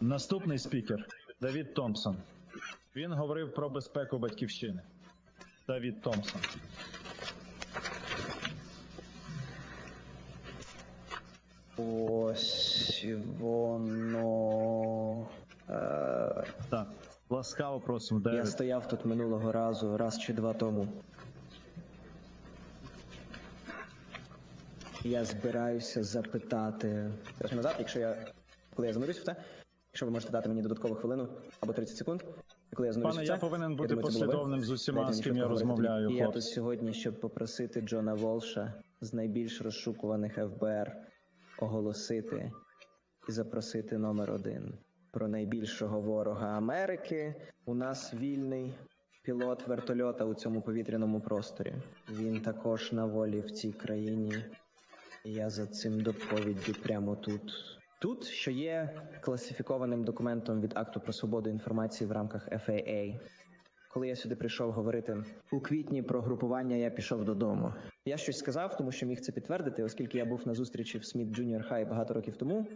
Наступний спікер Давід Томпсон. Він говорив про безпеку батьківщини. Давід Томпсон. Ось воно. Е, Так, ласкаво просимо, я стояв тут минулого разу, раз чи два тому. Я збираюся запитати. Назад, якщо я. Коли я занурюсь в це, якщо ви можете дати мені додаткову хвилину або 30 секунд. Коли я занурюсь Пане, я повинен бути послідовним з усіма, з ким я розмовляю. І я тут сьогодні, щоб попросити Джона Волша з найбільш розшукуваних ФБР оголосити і запросити номер один про найбільшого ворога Америки. У нас вільний пілот вертольота у цьому повітряному просторі. Він також на волі в цій країні. Я за цим доповіддю прямо тут. Тут, що є класифікованим документом від акту про свободу інформації в рамках FAA. Коли я сюди прийшов говорити у квітні про групування, я пішов додому. Я щось сказав, тому що міг це підтвердити, оскільки я був на зустрічі в Сміт Джуніор Хай багато років тому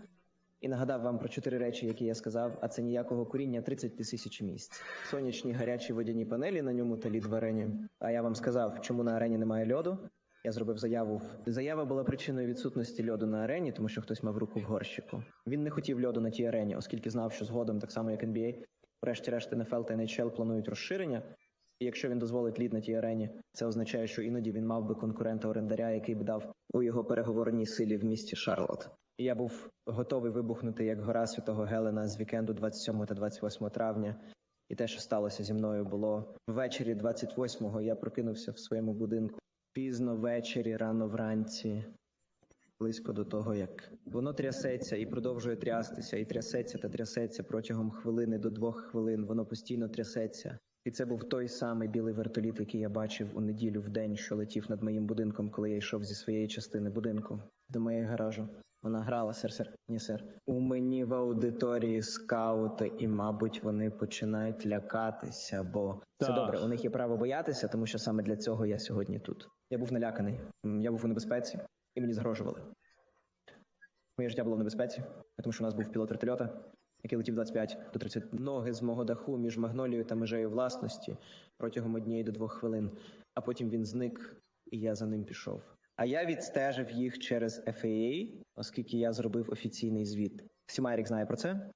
і нагадав вам про чотири речі, які я сказав. А це ніякого куріння 30 тисяч місць. Сонячні гарячі водяні панелі на ньому та лід в арені. А я вам сказав, чому на арені немає льоду. Я зробив заяву. Заява була причиною відсутності льоду на арені, тому що хтось мав руку в горщику. Він не хотів льоду на тій арені, оскільки знав, що згодом, так само як NBA, врешті-решт НФЛ та NHL планують розширення. І якщо він дозволить лід на тій арені, це означає, що іноді він мав би конкурента орендаря, який би дав у його переговорній силі в місті Шарлот. І я був готовий вибухнути як гора святого Гелена з вікенду 27 та 28 травня. І те, що сталося зі мною, було ввечері 28-го я прокинувся в своєму будинку. Пізно ввечері, рано вранці, близько до того, як воно трясеться і продовжує трястися, і трясеться та трясеться протягом хвилини до двох хвилин. Воно постійно трясеться. І це був той самий білий вертоліт, який я бачив у неділю в день, що летів над моїм будинком, коли я йшов зі своєї частини будинку до моєї гаражу. Вона грала, сер, сер, ні, сер. У мені в аудиторії скаути, і, мабуть, вони починають лякатися, бо це добре. У них є право боятися, тому що саме для цього я сьогодні тут. Я був наляканий, я був у небезпеці, і мені загрожували. Моє життя було в небезпеці, тому що у нас був пілот вертольота, який летів 25 до 30 ноги з мого даху між магнолією та межею власності протягом однієї до двох хвилин. А потім він зник, і я за ним пішов. А я відстежив їх через FAA, оскільки я зробив офіційний звіт. Сімайрік знає про це,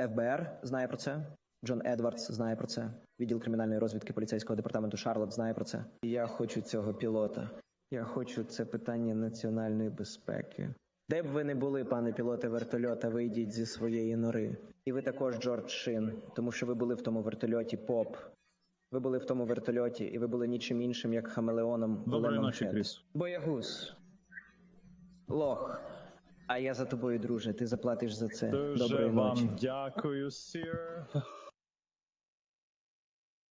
ФБР знає про це. Джон Едвардс знає про це. Відділ кримінальної розвідки поліцейського департаменту Шарлот знає про це. І Я хочу цього пілота. Я хочу це питання національної безпеки. Де б ви не були, пане пілоте вертольота, вийдіть зі своєї нори. І ви також, Джордж Шин, тому що ви були в тому вертольоті поп. Ви були в тому вертольоті, і ви були нічим іншим, як хамелеоном Доброї ночі, Кріс. Боягуз. Лох. А я за тобою, друже. Ти заплатиш за це. Дуже Доброї вам ночі. дякую, сір.